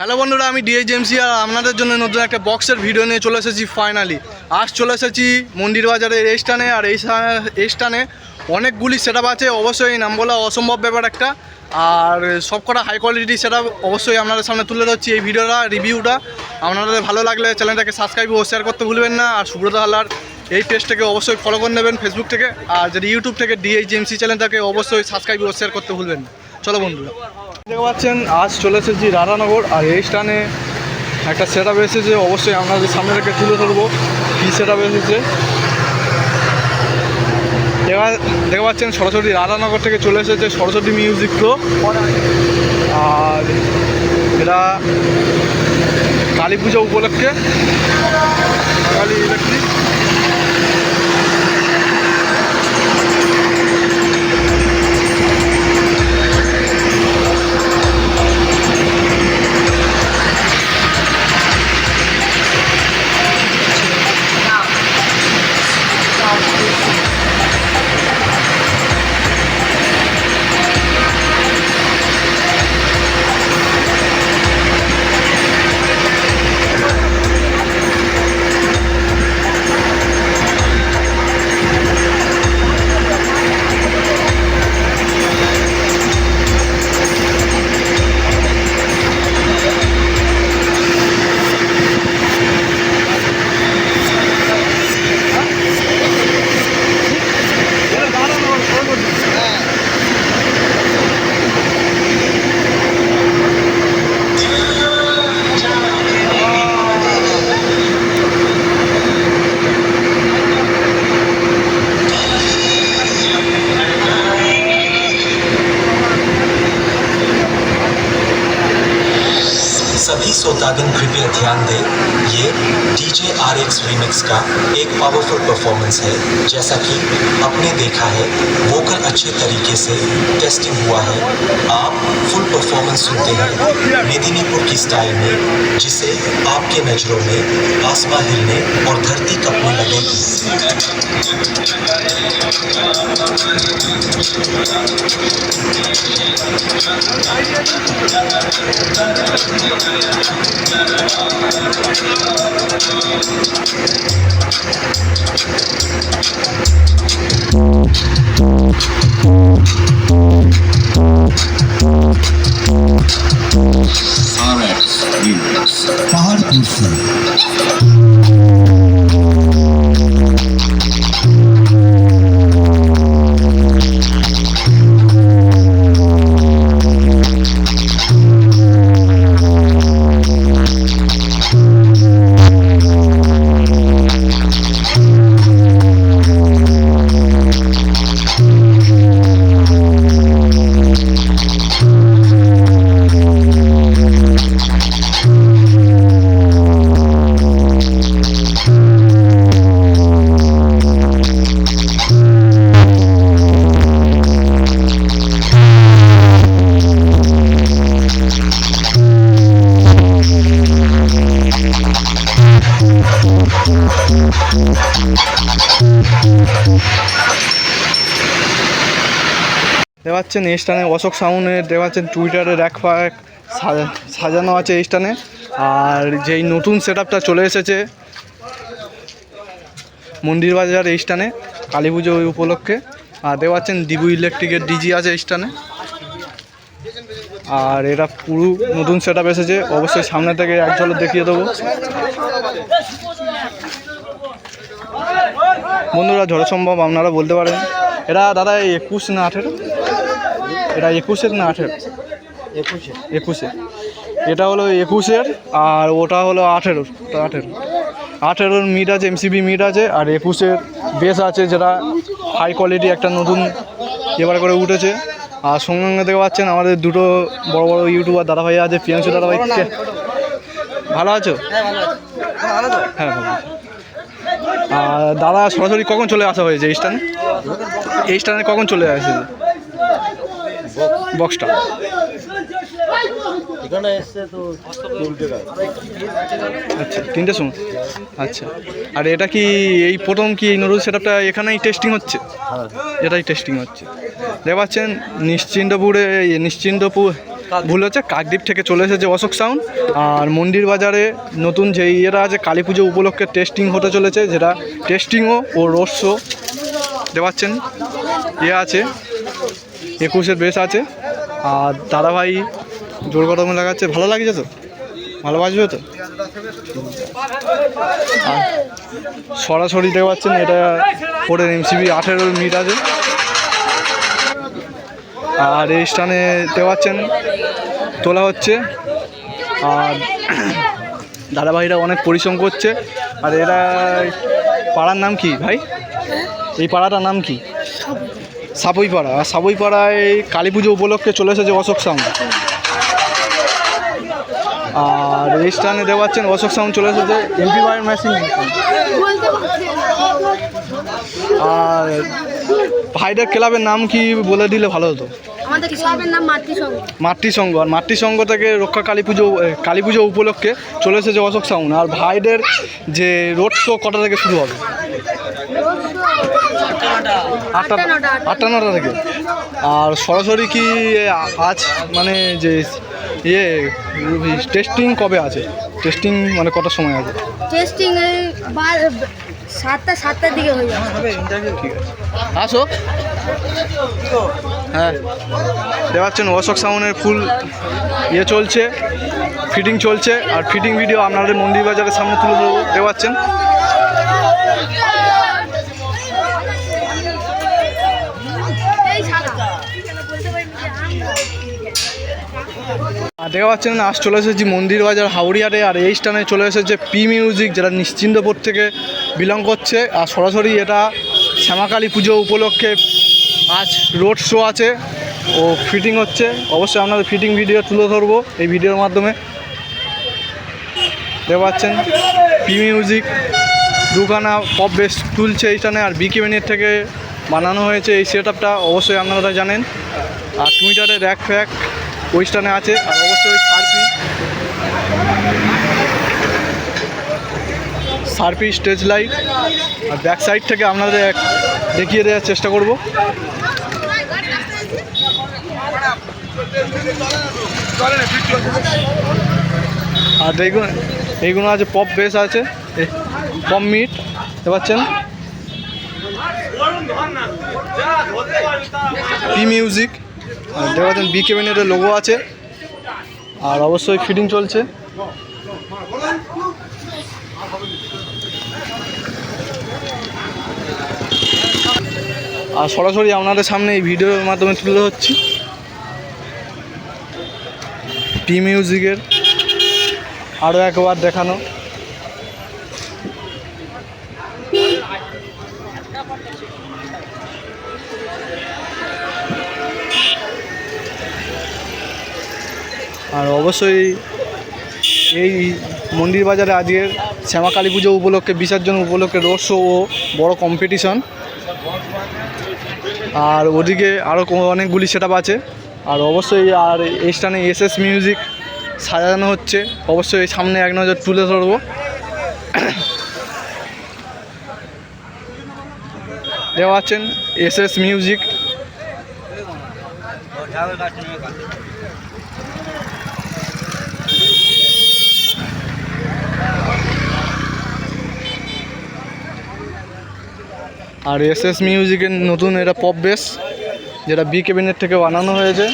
Hello বন্ধুরা, আমি ডিএইচএমসি আর আপনাদের জন্য নতুন একটা বক্সের ভিডিও নিয়ে চলে এসেছি ফাইনালি আজ চলে এসেছি মন্দির বাজারের এই স্টানে আর এই এই স্থানে অনেকগুলি সেট আছে, অবশ্যই নাম বলা অসম্ভব ব্যাপার একটা। আর সবকটা হাই কোয়ালিটি সেট অবশ্যই আপনাদের সামনে তুলে ধরছি এই ভিডিওটা রিভিউটা আপনাদের ভালো লাগলে চ্যানেলটাকে সাবস্ক্রাইব ও শেয়ার করতে ভুলবেন না। আর সুব্রত হালার এই পেজটাকে অবশ্যই ফলো করে নেবেন ফেসবুক থেকে। আর যদি ইউটিউব থেকে ডিএইচএমসি চ্যানেলটাকে অবশ্যই সাবস্ক্রাইব ও শেয়ার করতে ভুলবেন না। চলো বন্ধুরা। দেখতে পাচ্ছেন, আজ চলে এসেছি রাধানগর, আর এই স্থানে একটা সেট আপ এসেছে, অবশ্যই আপনাদের সামনে রেখে তুলে ধরবো। কী সেট আপ এসেছে? দেখা দেখতে পাচ্ছেন সরস্বতী রাধানগর থেকে চলে এসেছে সরস্বতী মিউজিক প্রো আর এরা কালী পুজো উপলক্ষে, কালী ইলেকট্রিক रीमिक्स का एक पावरफुल परफॉर्मेंस है। जैसा कि आपने देखा है वोकल अच्छे तरीके से टेस्टिंग हुआ है। आप फुल परफॉर्मेंस सुनते हैं मेदिनीपुर की स्टाइल में, जिसे आपके नज़रों में आसमां हिलने और धरती कपने लगेगी। দেখতে পাচ্ছেন এই স্টানে অশোক সাউনের দেখতে পাচ্ছেন টুইটারে র্যাক ফ্যাক সাজা- সাজানো আছে এই স্টানে আর যেই নতুন সেট চলে এসেছে মন্দির বাজার এই স্টানে কালী পুজো উপলক্ষে। আর দেখতে পাচ্ছেন ডিবু ইলেকট্রিকের ডিজি আছে এই স্টানে আর এটা পুরো নতুন সেট আপ এসেছে, অবশ্যই সামনে থেকে এক ঝলক দেখিয়ে দেবো। বন্ধুরা ঝড় সম্ভব আপনারা বলতে পারেন। এটা দাদা একুশ না আঠেরো? এটা একুশের না আঠেরো? একুশে। একুশে। এটা হলো একুশের আর ওটা হলো আঠেরোর। ওটা আঠেরো। আঠেরোর মিট আছে এমসিবি মিট আছে আর একুশের বেস আছে যেটা হাই কোয়ালিটি একটা নতুন এবার করে উঠেছে। আর সঙ্গে সঙ্গে দেখতে পাচ্ছেন আমাদের দুটো বড় বড় ইউটিউবার দাদাভাই আছে প্রিয়াংশু দাদাভাই। কে- ভালো আছো? হ্যাঁ ভালো। দাদা সরাসরি কখন চলে আসা হয়েছে এই স্টানে এই স্টানে কখন চলে আসে? বক্সটা তিনটে আচ্ছা তিনটের সময়। আচ্ছা আর এটা কি এই প্রথম কি এই নতুন সেটআপটা এখানেই টেস্টিং হচ্ছে? হ্যাঁ। এটাই টেস্টিং হচ্ছে। দেখতে পাচ্ছেন নিশ্চিন্তপুরে নিশ্চিন্তপুর ভুল হচ্ছে, কাকদ্বীপ থেকে চলে এসেছে অশোক সাউন্ড আর মন্দির বাজারে নতুন যে ইয়েরা আছে, কালী পুজো উপলক্ষে টেস্টিং হতে চলেছে, যেটা টেস্টিংও ও রোড শো দেওয়াচ্ছেন ইয়ে আছে, একুশের বেশ আছে। আর দাদাভাই জোর কদমে লাগাচ্ছে, ভালো লাগছে তো? ভালো বাজবে তো সরাসরি দেখতে পাচ্ছেন, এটা পরে এমসিবি আঠেরো মিট আছে। আর এই স্থানে দেওয়াচ্ছেন তোলা হচ্ছে। আর দাদাভাইরা অনেক পরিশ্রম করছে। আর এরা পাড়ার নাম কি ভাই? এই পাড়াটার নাম কি? সাবই পাড়া আর সাবই পাড়ায় কালী পুজো উপলক্ষে চলে এসেছে অশোক সাউন্ড আর এই স্থানে দেওয়া পাচ্ছেন অশোক সাউন্ড চলে এসেছে এমপি বায়ের মেশিন আর ভাইদের ক্লাবের নাম কি বলে দিলে ভালো হতো? আমাদের মাতৃসংঘ মাতৃ সংঘ। আর মাতৃ সংঘ থেকে রক্ষা কালী পুজো কালী পুজো উপলক্ষে চলে এসেছে অশোক সাউন্ড আর ভাইদের যে রোড শো কটা থেকে শুরু হবে? আটটা আটটা নটা, থেকে। আর সরাসরি কি আজ মানে যে ইয়ে টেস্টিং কবে আছে? টেস্টিং মানে কটার সময় আছে? টেস্টিং সাতটা সাতটার দিকে হয়ে যাবে। ঠিক আছে। আসো। হ্যাঁ। দেখতে পাচ্ছেন অশোক সাউনের ফুল ইয়ে চলছে ফিটিং চলছে আর ফিটিং ভিডিও আপনাদের মন্দির বাজারের সামনে তুলে দেবো দেখতে পাচ্ছেন? দেখা পাচ্ছেন আজ চলে এসেছি মন্দির বাজার হাওড়িয়ারে, আর এই স্থানে চলে এসেছে পি মিউজিক যেটা নিশ্চিন্দপুর থেকে বিলং করছে। আর সরাসরি এটা শ্যামাকালী পুজো উপলক্ষে আজ রোড শো আছে। ও ফিটিং হচ্ছে। অবশ্যই আপনাদের ফিটিং ভিডিও তুলে ধরবো এই ভিডিওর মাধ্যমে। দেখতে পাচ্ছেন পি মিউজিক দুখানা পপ বেস তুলছে এইখানে আর বিকে মিনিট থেকে বানানো হয়েছে এই সেট আপটা অবশ্যই আপনারা জানেন। আর টুইটারে র্যাক ফ্যাক ওই স্থানে আছে আর অবশ্যই সার্পি সার্পি স্টেজ লাইট। আর ব্যাক সাইড থেকে আপনাদের এক দেখিয়ে দেওয়ার চেষ্টা করব। আর দেখুন এইগুলো আছে পপ বেস আছে পপ মিট দেখতে পাচ্ছেন? পি মিউজিক দেখতে পাচ্ছেন বি কেবিনেটের লোগো আছে। আর অবশ্যই ফিটিং চলছে। আর সরাসরি আপনাদের সামনে এই ভিডিওর মাধ্যমে তুলে ধরছি। পি মিউজিকের আরও একবার দেখানো। আর অবশ্যই এই মন্দির বাজারে আজকের শ্যামাকালী পুজো উপলক্ষে, বিসর্জন উপলক্ষে রোড শো ও বড় কম্পিটিশন আর ওদিকে আরও অনেকগুলি সেট আছে। আর অবশ্যই আর এই স্থানে এস এস মিউজিক সাজানো হচ্ছে। অবশ্যই সামনে এক নজর তুলে ধরবো। দেওয়া আছেন এস এস মিউজিক আর এস এস মিউজিকের নতুন এটা পপ বেস যেটা বি কেবিনেট থেকে বানানো হয়েছে।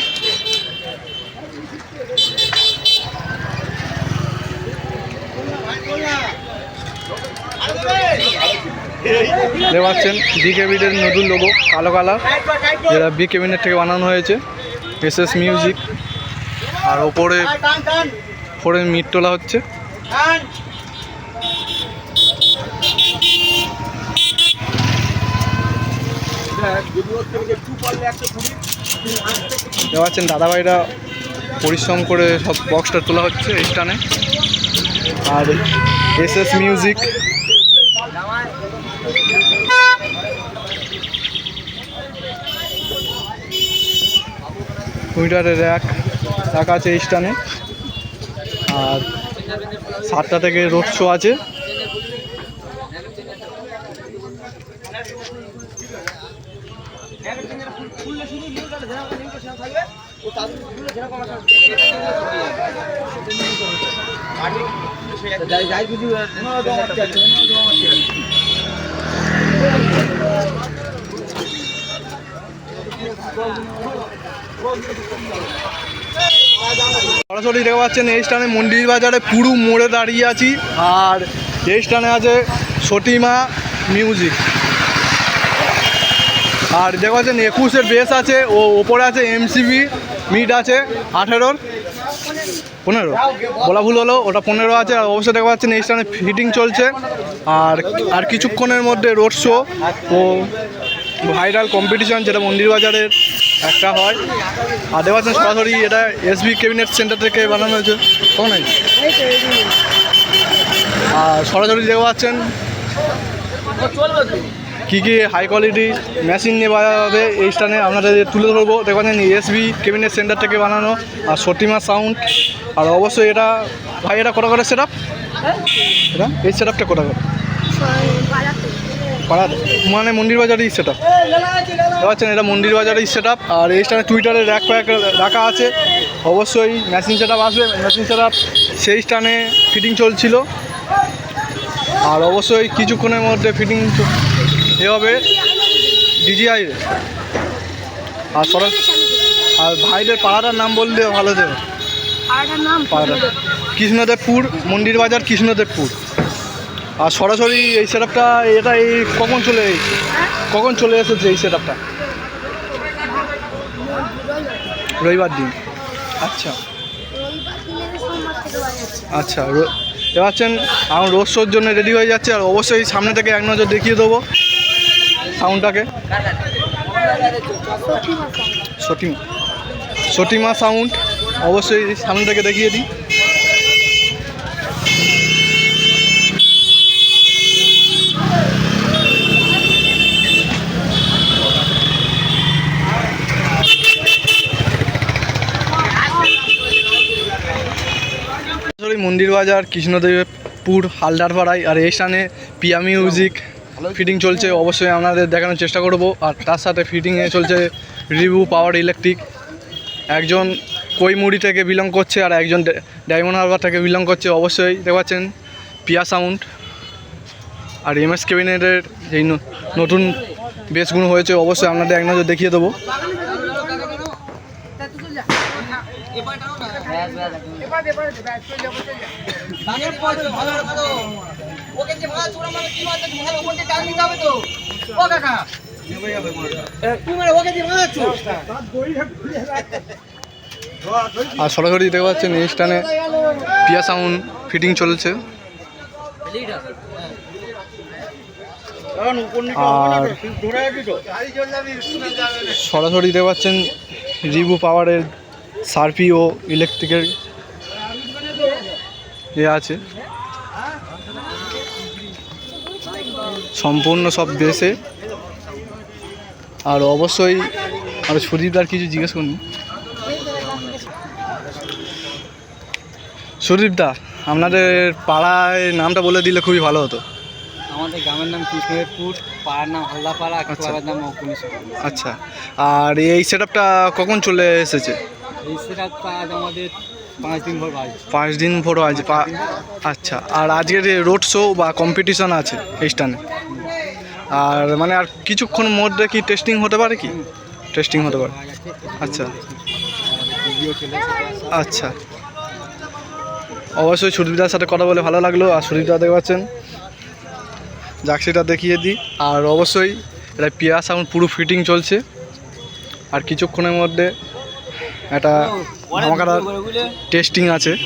দেখতে পাচ্ছেন বি কেবিনের নতুন লোগো কালো কালার যেটা বি কেবিনেট থেকে বানানো হয়েছে এস এস মিউজিক আর ওপরে ওপরে মিট তোলা হচ্ছে। দেখতে পাচ্ছেন দাদাভাইরা পরিশ্রম করে সব বক্সটা তোলা হচ্ছে স্টানে আর এস এস মিউজিক টুইটারের র্যাক র্যাক আছে স্টানে আর সাতটা থেকে রোড শো আছে। সরাসরি দেখতে পাচ্ছেন এই স্থানে মন্দির বাজারে পুরো মোড়ে দাঁড়িয়ে আছি। আর এই স্থানে আছে সটিমা মিউজিক আর দেখতে পাচ্ছেন একুশের বেস আছে, ও ওপরে আছে এমসিবি মিড আছে আঠেরোর পনেরো। বলা ভুল হলো, ওটা পনেরো আছে, আর অবশ্যই দেখা পাচ্ছেন, এই স্থানে ফিটিং চলছে। আর আর কিছুক্ষণের মধ্যে রোড শো ও ভাইরাল কম্পিটিশন যেটা মন্দির বাজারের একটা হয়। আর দেখতে পাচ্ছেন, সরাসরি এটা এসবি ক্যাবিনেট সেন্টার থেকে বানানো হয়েছে। কখন আছে আর সরাসরি দেখতে পাচ্ছেন কী কী হাই কোয়ালিটি মেশিন নিয়ে হবে, এই স্থানে আপনাদের তুলে ধরবো পাচ্ছেন এসবি ক্যাবিনেট সেন্টার থেকে বানানো আর সটিমা সাউন্ড আর অবশ্যই এটা, ভাই, এটা কটা করে সেট আপ এটা? এই সেট আপটা কটা করে? মানে মন্দির বাজারেই সেট আপ দেখতে পাচ্ছেন এটা মন্দির বাজারেই সেট আপ আর এই স্থানে টুইটারে র্যাক প্যাক রাখা আছে। অবশ্যই মেশিন সেট আপ আসবে। মেশিন সেট আপ সেই স্থানে ফিটিং চলছিল। আর অবশ্যই কিছুক্ষণের মধ্যে ফিটিং এ হবে ডিজিআই আর সরাস আর ভাইদের পাড়াটার নাম বললে ভালো দেবে। পাড়াটা। কৃষ্ণদেবপুর। মন্দির বাজার কৃষ্ণদেবপুর। আর সরাসরি এই সেটআপটা এটা এই কখন চলে কখন চলে এসেছে এই সেটআপটা রবিবার দিন। আচ্ছা। আচ্ছা রো- এ পাচ্ছেন আমার রোজ শোর জন্য রেডি হয়ে যাচ্ছে আর অবশ্যই সামনে থেকে এক নজর দেখিয়ে দেবো। সাউন্ডটাকে? সটিমা সটিমা সাউন্ড। অবশ্যই সামনে থেকে দেখিয়ে দিই। মন্দির বাজার, কৃষ্ণদেবপুর, হালদারপাড়ায়, আর এই স্থানে পিয়া মিউজিক ফিটিং চলছে অবশ্যই আপনাদের দেখানোর চেষ্টা করব। আর তার সাথে ফিটিংয়ে চলছে রিভিউ পাওয়ার ইলেকট্রিক একজন কৈমুড়ি থেকে বিলং করছে আর একজন ডায়মন্ড হারবার থেকে বিলং করছে অবশ্যই দেখতে পাচ্ছেন। পিয়া সাউন্ড আর এম এস কেবিনেটের যেই ন- নতুন বেসগুলো হয়েছে অবশ্যই আপনাদের এক নজর দেখিয়ে দেবো। আর সরাসরি দেখতে পাচ্ছেন স্থানে পিয়া সাউন্ড ফিটিং চলছে। আর সরাসরি দেখতে পাচ্ছেন রিভু পাওয়ারের সার্পি ও ইলেকট্রিকের এ আছে। সম্পূর্ণ সব দেশে। আর অবশ্যই আর সুদীপদার কিছু জিজ্ঞেস করুন। সুদীপদা আপনাদের পাড়ায় নামটা বলে দিলে খুবই ভালো হতো। আমাদের গ্রামের নাম কৃষ্ণদেবপুর পাড়ার নাম হল্লাপাড়া আচ্ছা। নাম আচ্ছা। আর এই সেট আপটা কখন চলে এসেছে? এই সেটআপটা আজ আমাদের পাঁচ দিন ভর পাঁচ দিন ভোর আজ আচ্ছা। আর আজকের রোড শো বা কম্পিটিশন আছে এই স্থানে? আর মানে আর কিছুক্ষণ মধ্যে কি টেস্টিং হতে পারে কি? টেস্টিং হতে পারে। আচ্ছা। আচ্ছা। অবশ্যই সুদীপদার সাথে কথা বলে ভালো লাগল। আর সুদীপদা দেখতে পাচ্ছেন? জার্সিটা দেখিয়ে দিই। আর অবশ্যই এটা পিয়া সাউন্ড পুরো ফিটিং চলছে। আর কিছুক্ষণের মধ্যে একটা ধামাকাটা টেস্টিং আছে।